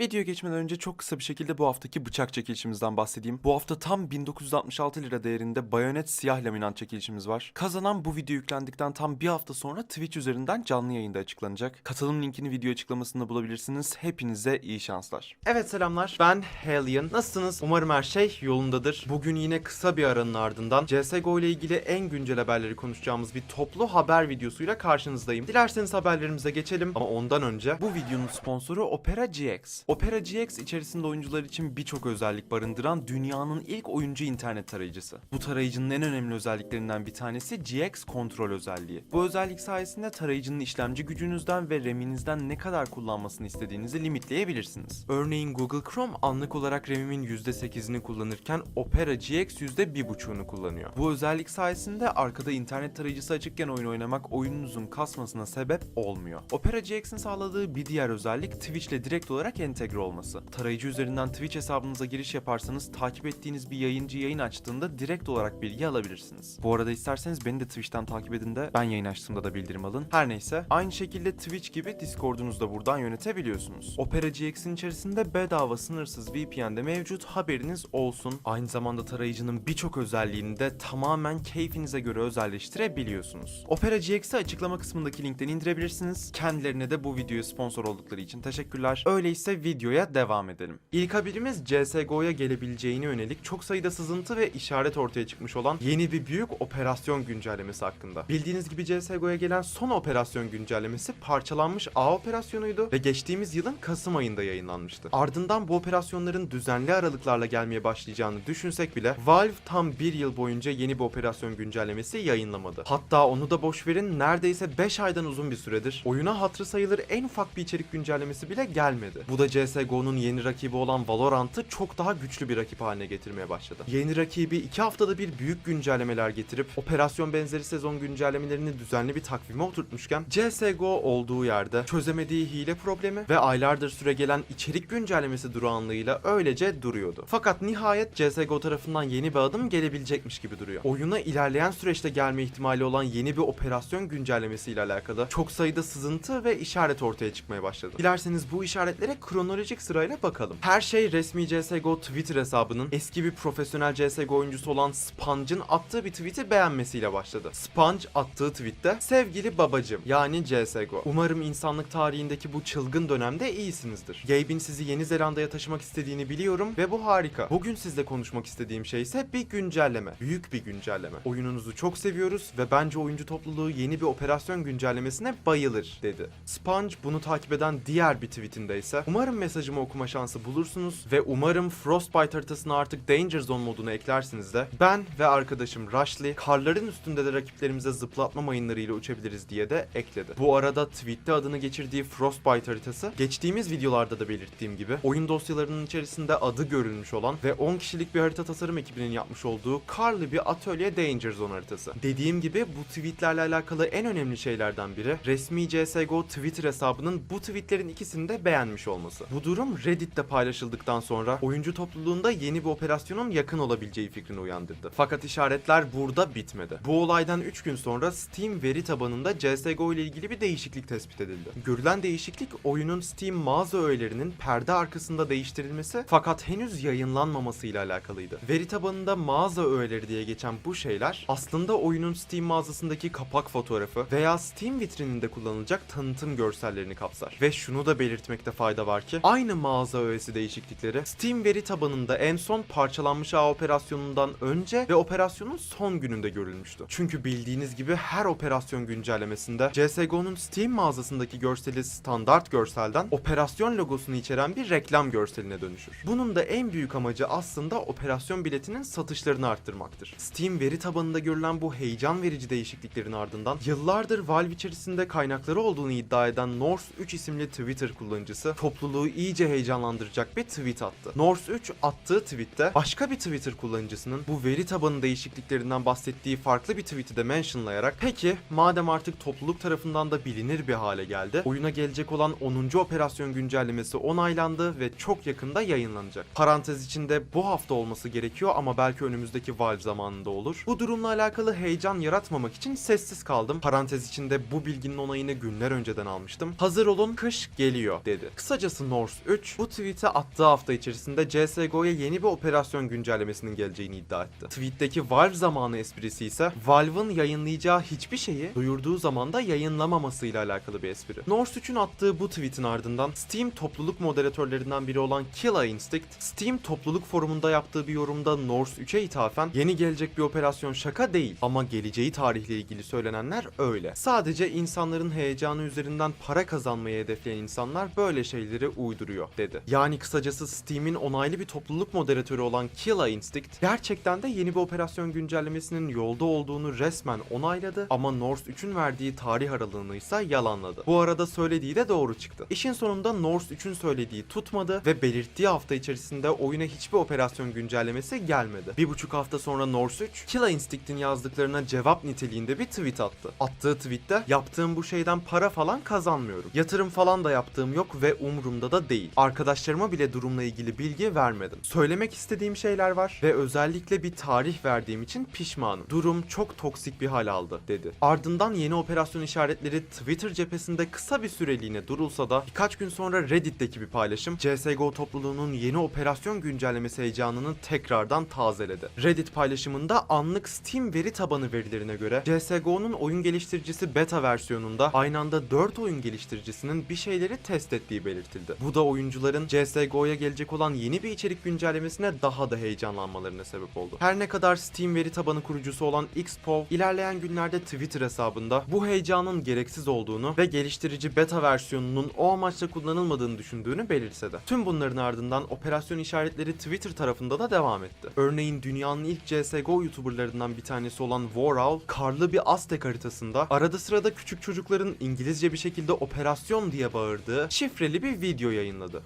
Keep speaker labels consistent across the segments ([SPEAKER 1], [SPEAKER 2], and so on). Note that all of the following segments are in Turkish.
[SPEAKER 1] Videoya geçmeden önce çok kısa bir şekilde bu haftaki bıçak çekilişimizden bahsedeyim. Bu hafta tam 1966 lira değerinde bayonet siyah laminat çekilişimiz var. Kazanan bu video yüklendikten tam bir hafta sonra Twitch üzerinden canlı yayında açıklanacak. Katılım linkini video açıklamasında bulabilirsiniz. Hepinize iyi şanslar.
[SPEAKER 2] Evet selamlar. Ben Hellion. Nasılsınız? Umarım her şey yolundadır. Bugün yine kısa bir aranın ardından CSGO ile ilgili en güncel haberleri konuşacağımız bir toplu haber videosuyla karşınızdayım. Dilerseniz haberlerimize geçelim ama ondan önce
[SPEAKER 1] Bu videonun sponsoru Opera GX. Opera GX içerisinde oyuncular için birçok özellik barındıran dünyanın ilk oyuncu internet tarayıcısı. Bu tarayıcının en önemli özelliklerinden bir tanesi GX kontrol özelliği. Bu özellik sayesinde tarayıcının işlemci gücünüzden ve RAM'inizden ne kadar kullanmasını istediğinizi limitleyebilirsiniz.
[SPEAKER 2] Örneğin Google Chrome anlık olarak RAM'imin %8'ini kullanırken Opera GX %1.5'unu kullanıyor.
[SPEAKER 1] Bu özellik sayesinde arkada internet tarayıcısı açıkken oyun oynamak oyununuzun kasmasına sebep olmuyor. Opera GX'in sağladığı bir diğer özellik Twitch ile direkt olarak entegre olması. Tarayıcı üzerinden Twitch hesabınıza giriş yaparsanız takip ettiğiniz bir yayıncı yayın açtığında direkt olarak bilgi alabilirsiniz. Bu arada isterseniz beni de Twitch'ten takip edin de ben yayın açtığımda da bildirim alın. Her neyse aynı şekilde Twitch gibi Discord'unuzu da buradan yönetebiliyorsunuz. Opera GX'in içerisinde bedava sınırsız VPN de mevcut haberiniz olsun. Aynı zamanda tarayıcının birçok özelliğini de tamamen keyfinize göre özelleştirebiliyorsunuz. Opera GX'i açıklama kısmındaki linkten indirebilirsiniz. Kendilerine de bu videoya sponsor oldukları için teşekkürler. Öyleyse videoya devam edelim.
[SPEAKER 2] İlk haberimiz CSGO'ya gelebileceğine yönelik çok sayıda sızıntı ve işaret ortaya çıkmış olan yeni bir büyük operasyon güncellemesi hakkında. Bildiğiniz gibi CSGO'ya gelen son operasyon güncellemesi parçalanmış A operasyonuydu ve geçtiğimiz yılın Kasım ayında yayınlanmıştı. Ardından bu operasyonların düzenli aralıklarla gelmeye başlayacağını düşünsek bile Valve tam bir yıl boyunca yeni bir operasyon güncellemesi yayınlamadı. Hatta onu da boş verin neredeyse 5 aydan uzun bir süredir oyuna hatırı sayılır en ufak bir içerik güncellemesi bile gelmedi. Bu da CSGO'nun yeni rakibi olan Valorant'ı çok daha güçlü bir rakip haline getirmeye başladı. Yeni rakibi 2 haftada bir büyük güncellemeler getirip operasyon benzeri sezon güncellemelerini düzenli bir takvime oturtmuşken CSGO olduğu yerde çözemediği hile problemi ve aylardır süre gelen içerik güncellemesi durağanlığıyla öylece duruyordu. Fakat nihayet CSGO tarafından yeni bir adım gelebilecekmiş gibi duruyor. Oyuna ilerleyen süreçte gelme ihtimali olan yeni bir operasyon güncellemesiyle alakalı çok sayıda sızıntı ve işaret ortaya çıkmaya başladı. Dilerseniz bu işaretlere kronolojik sırayla bakalım. Her şey resmi CSGO Twitter hesabının eski bir profesyonel CSGO oyuncusu olan Sponge'ın attığı bir tweet'i beğenmesiyle başladı. Sponge attığı tweette sevgili babacım yani CSGO. Umarım insanlık tarihindeki bu çılgın dönemde iyisinizdir. Gabe'in sizi Yeni Zelanda'ya taşımak istediğini biliyorum ve bu harika. Bugün sizle konuşmak istediğim şey ise bir güncelleme. Büyük bir güncelleme. Oyununuzu çok seviyoruz ve bence oyuncu topluluğu yeni bir operasyon güncellemesine bayılır dedi. Sponge bunu takip eden diğer bir tweetinde ise umarım mesajımı okuma şansı bulursunuz ve umarım Frostbite haritasına artık Danger Zone modunu eklersiniz de ben ve arkadaşım Rushley karların üstünde de rakiplerimize zıplatma mayınlarıyla uçabiliriz diye de ekledi. Bu arada tweette adını geçirdiği Frostbite haritası geçtiğimiz videolarda da belirttiğim gibi oyun dosyalarının içerisinde adı görülmüş olan ve 10 kişilik bir harita tasarım ekibinin yapmış olduğu karlı bir atölye Danger Zone haritası. Dediğim gibi bu tweetlerle alakalı en önemli şeylerden biri resmi CSGO Twitter hesabının bu tweetlerin ikisini de beğenmiş olması. Bu durum Reddit'te paylaşıldıktan sonra oyuncu topluluğunda yeni bir operasyonun yakın olabileceği fikrini uyandırdı. Fakat işaretler burada bitmedi. Bu olaydan 3 gün sonra Steam veri tabanında CSGO ile ilgili bir değişiklik tespit edildi. Görülen değişiklik oyunun Steam mağaza öğelerinin perde arkasında değiştirilmesi fakat henüz yayınlanmaması ile alakalıydı. Veri tabanında mağaza öğeleri diye geçen bu şeyler aslında oyunun Steam mağazasındaki kapak fotoğrafı veya Steam vitrininde kullanılacak tanıtım görsellerini kapsar. Ve şunu da belirtmekte fayda var ki aynı mağaza öğesi değişiklikleri Steam veri tabanında en son parçalanmış ağ operasyonundan önce ve operasyonun son gününde görülmüştü. Çünkü bildiğiniz gibi her operasyon güncellemesinde CSGO'nun Steam mağazasındaki görseli standart görselden operasyon logosunu içeren bir reklam görseline dönüşür. Bunun da en büyük amacı aslında operasyon biletinin satışlarını arttırmaktır. Steam veri tabanında görülen bu heyecan verici değişikliklerin ardından yıllardır Valve içerisinde kaynakları olduğunu iddia eden Norse 3 isimli Twitter kullanıcısı topluluğu iyice heyecanlandıracak bir tweet attı. Norse 3 attığı tweette başka bir Twitter kullanıcısının bu veri tabanı değişikliklerinden bahsettiği farklı bir tweet'i de mentionlayarak peki madem artık topluluk tarafından da bilinir bir hale geldi oyuna gelecek olan 10. operasyon güncellemesi onaylandı ve çok yakında yayınlanacak. Parantez içinde bu hafta olması gerekiyor ama belki önümüzdeki Valve zamanında olur. Bu durumla alakalı heyecan yaratmamak için sessiz kaldım. Parantez içinde bu bilginin onayını günler önceden almıştım. Hazır olun kış geliyor dedi. Kısacası firması Norse 3 bu tweet'i attığı hafta içerisinde CSGO'ya yeni bir operasyon güncellemesinin geleceğini iddia etti. Tweet'teki Valve zamanı esprisi ise Valve'ın yayınlayacağı hiçbir şeyi duyurduğu zaman da yayınlamamasıyla alakalı bir espri. Norse 3'ün attığı bu tweet'in ardından Steam topluluk moderatörlerinden biri olan Killa Instinct, Steam topluluk forumunda yaptığı bir yorumda Norse 3'e ithafen yeni gelecek bir operasyon şaka değil ama geleceği tarihle ilgili söylenenler öyle. Sadece insanların heyecanı üzerinden para kazanmayı hedefleyen insanlar böyle şeyleri uyduruyor dedi. Yani kısacası Steam'in onaylı bir topluluk moderatörü olan Killa Instinct gerçekten de yeni bir operasyon güncellemesinin yolda olduğunu resmen onayladı ama Norse 3'ün verdiği tarih aralığını ise yalanladı. Bu arada söylediği de doğru çıktı. İşin sonunda Norse 3'ün söylediği tutmadı ve belirttiği hafta içerisinde oyuna hiçbir operasyon güncellemesi gelmedi. Bir buçuk hafta sonra Norse 3, Killa Instinct'in yazdıklarına cevap niteliğinde bir tweet attı. Attığı tweette yaptığım bu şeyden para falan kazanmıyorum. Yatırım falan da yaptığım yok ve umurumda da değil. Arkadaşlarıma bile durumla ilgili bilgi vermedim. Söylemek istediğim şeyler var ve özellikle bir tarih verdiğim için pişmanım. Durum çok toksik bir hal aldı dedi. Ardından yeni operasyon işaretleri Twitter cephesinde kısa bir süreliğine durulsa da birkaç gün sonra Reddit'teki bir paylaşım CSGO topluluğunun yeni operasyon güncellemesi heyecanını tekrardan tazeledi. Reddit paylaşımında anlık Steam veri tabanı verilerine göre CSGO'nun oyun geliştiricisi beta versiyonunda aynı anda 4 oyun geliştiricisinin bir şeyleri test ettiği belirtildi. Bu da oyuncuların CSGO'ya gelecek olan yeni bir içerik güncellemesine daha da heyecanlanmalarına sebep oldu. Her ne kadar Steam veri tabanı kurucusu olan Xpov ilerleyen günlerde Twitter hesabında bu heyecanın gereksiz olduğunu ve geliştirici beta versiyonunun o amaçla kullanılmadığını düşündüğünü belirtse de. Tüm bunların ardından operasyon işaretleri Twitter tarafında da devam etti. Örneğin dünyanın ilk CSGO YouTuberlarından bir tanesi olan Warowl, karlı bir Aztek haritasında arada sırada küçük çocukların İngilizce bir şekilde operasyon diye bağırdığı şifreli bir video yayınladı.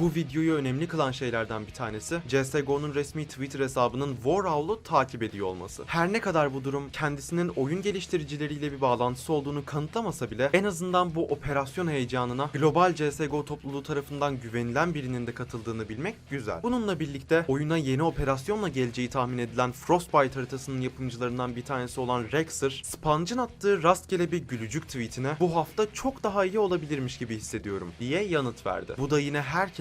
[SPEAKER 2] Bu videoyu önemli kılan şeylerden bir tanesi CSGO'nun resmi Twitter hesabının Warhowl'u takip ediyor olması. Her ne kadar bu durum kendisinin oyun geliştiricileriyle bir bağlantısı olduğunu kanıtlamasa bile en azından bu operasyon heyecanına global CSGO topluluğu tarafından güvenilen birinin de katıldığını bilmek güzel. Bununla birlikte oyuna yeni operasyonla geleceği tahmin edilen Frostbite haritasının yapımcılarından bir tanesi olan Rexer, Sponge'ın attığı rastgele bir gülücük tweetine bu hafta çok daha iyi olabilirmiş gibi hissediyorum diye yanıt verdi. Bu da yine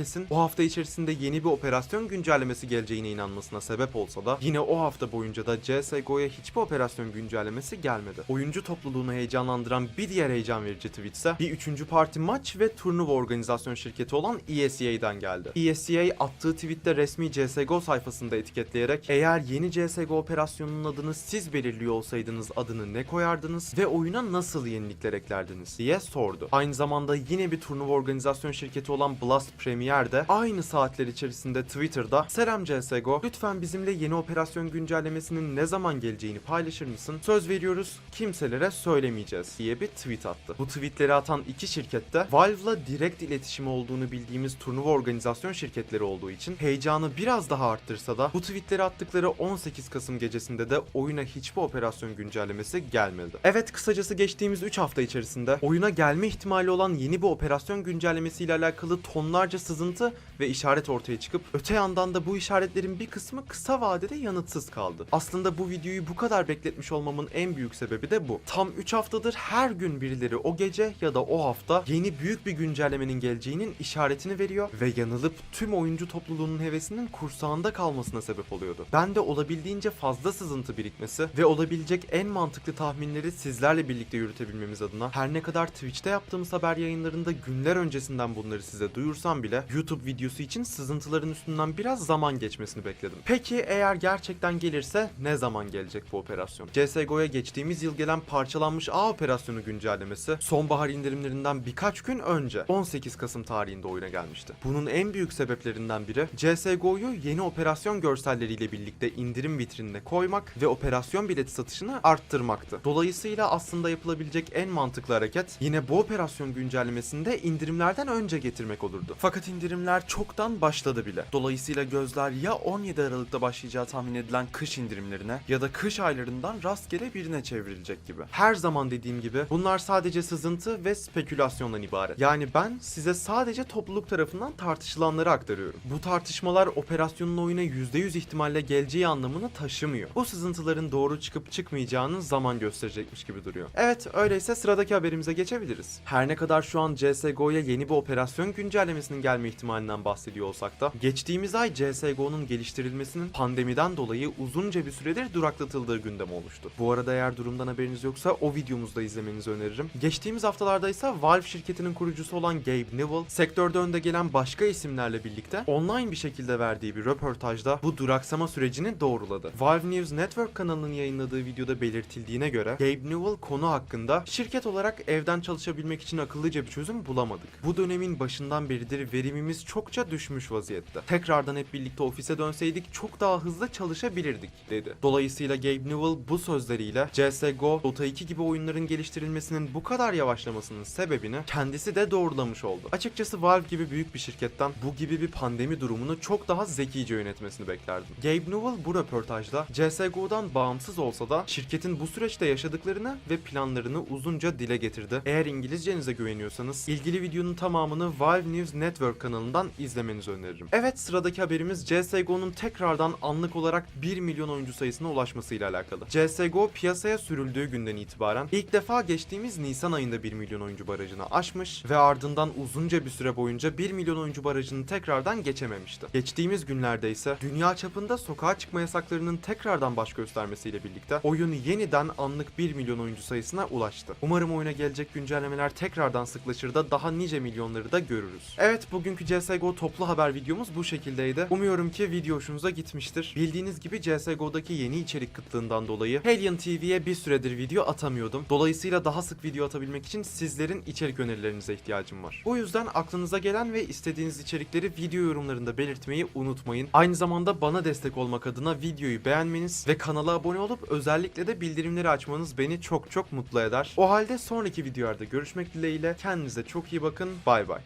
[SPEAKER 2] herkesin bu hafta içerisinde yeni bir operasyon güncellemesi geleceğine inanmasına sebep olsa da yine o hafta boyunca da CSGO'ya hiçbir operasyon güncellemesi gelmedi. Oyuncu topluluğunu heyecanlandıran bir diğer heyecan verici tweet ise bir üçüncü parti maç ve turnuva organizasyon şirketi olan ESEA'dan geldi. ESEA attığı tweette resmi CSGO sayfasında etiketleyerek eğer yeni CSGO operasyonunun adını siz belirliyor olsaydınız adını ne koyardınız ve oyuna nasıl yenilikler eklerdiniz diye sordu. Aynı zamanda yine bir turnuva organizasyon şirketi olan Blast Premier de aynı saatler içerisinde Twitter'da Selam CSGO lütfen bizimle yeni operasyon güncellemesinin ne zaman geleceğini paylaşır mısın? Söz veriyoruz kimselere söylemeyeceğiz diye bir tweet attı. Bu tweetleri atan iki şirkette Valve'la direkt iletişim olduğunu bildiğimiz turnuva organizasyon şirketleri olduğu için heyecanı biraz daha arttırsa da bu tweetleri attıkları 18 Kasım gecesinde de oyuna hiçbir operasyon güncellemesi gelmedi. Evet kısacası geçtiğimiz 3 hafta içerisinde oyuna gelme ihtimali olan yeni bir operasyon güncellemesiyle alakalı tonlarca sızıntı ve işaret ortaya çıkıp öte yandan da bu işaretlerin bir kısmı kısa vadede yanıtsız kaldı. Aslında bu videoyu bu kadar bekletmiş olmamın en büyük sebebi de bu. Tam 3 haftadır her gün birileri o gece ya da o hafta yeni büyük bir güncellemenin geleceğinin işaretini veriyor ve yanılıp tüm oyuncu topluluğunun hevesinin kursağında kalmasına sebep oluyordu. Ben de olabildiğince fazla sızıntı birikmesi ve olabilecek en mantıklı tahminleri sizlerle birlikte yürütebilmemiz adına her ne kadar Twitch'te yaptığımız haber yayınlarında günler öncesinden bunları size duyursam bile YouTube videosu için sızıntıların üstünden biraz zaman geçmesini bekledim. Peki eğer gerçekten gelirse ne zaman gelecek bu operasyon? CSGO'ya geçtiğimiz yıl gelen parçalanmış A operasyonu güncellemesi sonbahar indirimlerinden birkaç gün önce 18 Kasım tarihinde oyuna gelmişti. Bunun en büyük sebeplerinden biri CSGO'yu yeni operasyon görselleriyle birlikte indirim vitrinine koymak ve operasyon bileti satışını arttırmaktı. Dolayısıyla aslında yapılabilecek en mantıklı hareket yine bu operasyon güncellemesinde indirimlerden önce getirmek olurdu. Fakat
[SPEAKER 1] indirimler çoktan başladı bile. Dolayısıyla gözler ya 17 Aralık'ta başlayacağı tahmin edilen kış indirimlerine ya da kış aylarından rastgele birine çevrilecek gibi.
[SPEAKER 2] Her zaman dediğim gibi bunlar sadece sızıntı ve spekülasyondan ibaret. Yani ben size sadece topluluk tarafından tartışılanları aktarıyorum. Bu tartışmalar operasyonun oyuna %100 ihtimalle geleceği anlamını taşımıyor. Bu sızıntıların doğru çıkıp çıkmayacağını zaman gösterecekmiş gibi duruyor. Evet öyleyse sıradaki haberimize geçebiliriz. Her ne kadar şu an CSGO'ya yeni bir operasyon güncellemesinin gelme ihtimalinden bahsediyor olsak da geçtiğimiz ay CSGO'nun geliştirilmesinin pandemiden dolayı uzunca bir süredir duraklatıldığı gündem olmuştu. Bu arada eğer durumdan haberiniz yoksa o videomuzda izlemenizi öneririm. Geçtiğimiz haftalarda ise Valve şirketinin kurucusu olan Gabe Newell, sektörde önde gelen başka isimlerle birlikte online bir şekilde verdiği bir röportajda bu duraksama sürecini doğruladı. Valve News Network kanalının yayınladığı videoda belirtildiğine göre Gabe Newell konu hakkında şirket olarak evden çalışabilmek için akıllıca bir çözüm bulamadık. Bu dönemin başından beridir verimimiz çokça düşmüş vaziyette. Tekrardan hep birlikte ofise dönseydik çok daha hızlı çalışabilirdik dedi. Dolayısıyla Gabe Newell bu sözleriyle CSGO, Dota 2 gibi oyunların geliştirilmesinin bu kadar yavaşlamasının sebebini kendisi de doğrulamış oldu. Açıkçası Valve gibi büyük bir şirketten bu gibi bir pandemi durumunu çok daha zekice yönetmesini beklerdim. Gabe Newell bu röportajda CSGO'dan bağımsız olsa da şirketin bu süreçte yaşadıklarını ve planlarını uzunca dile getirdi. Eğer İngilizcenize güveniyorsanız ilgili videonun tamamını Valve News Network kanalından izlemenizi öneririm. Evet sıradaki haberimiz CSGO'nun tekrardan anlık olarak 1 milyon oyuncu sayısına ulaşmasıyla alakalı. CSGO piyasaya sürüldüğü günden itibaren ilk defa geçtiğimiz Nisan ayında 1 milyon oyuncu barajını aşmış ve ardından uzunca bir süre boyunca 1 milyon oyuncu barajını tekrardan geçememişti. Geçtiğimiz günlerde ise dünya çapında sokağa çıkma yasaklarının tekrardan baş göstermesiyle birlikte oyun yeniden anlık 1 milyon oyuncu sayısına ulaştı. Umarım oyuna gelecek güncellemeler tekrardan sıklaşır da daha nice milyonları da görürüz. Evet bugünkü CSGO toplu haber videomuz bu şekildeydi. Umuyorum ki video hoşunuza gitmiştir. Bildiğiniz gibi CSGO'daki yeni içerik kıtlığından dolayı Hellion TV'ye bir süredir video atamıyordum. Dolayısıyla daha sık video atabilmek için sizlerin içerik önerilerinize ihtiyacım var. Bu yüzden aklınıza gelen ve istediğiniz içerikleri video yorumlarında belirtmeyi unutmayın. Aynı zamanda bana destek olmak adına videoyu beğenmeniz ve kanala abone olup özellikle de bildirimleri açmanız beni çok çok mutlu eder. O halde sonraki videolarda görüşmek dileğiyle kendinize çok iyi bakın. Bay bay.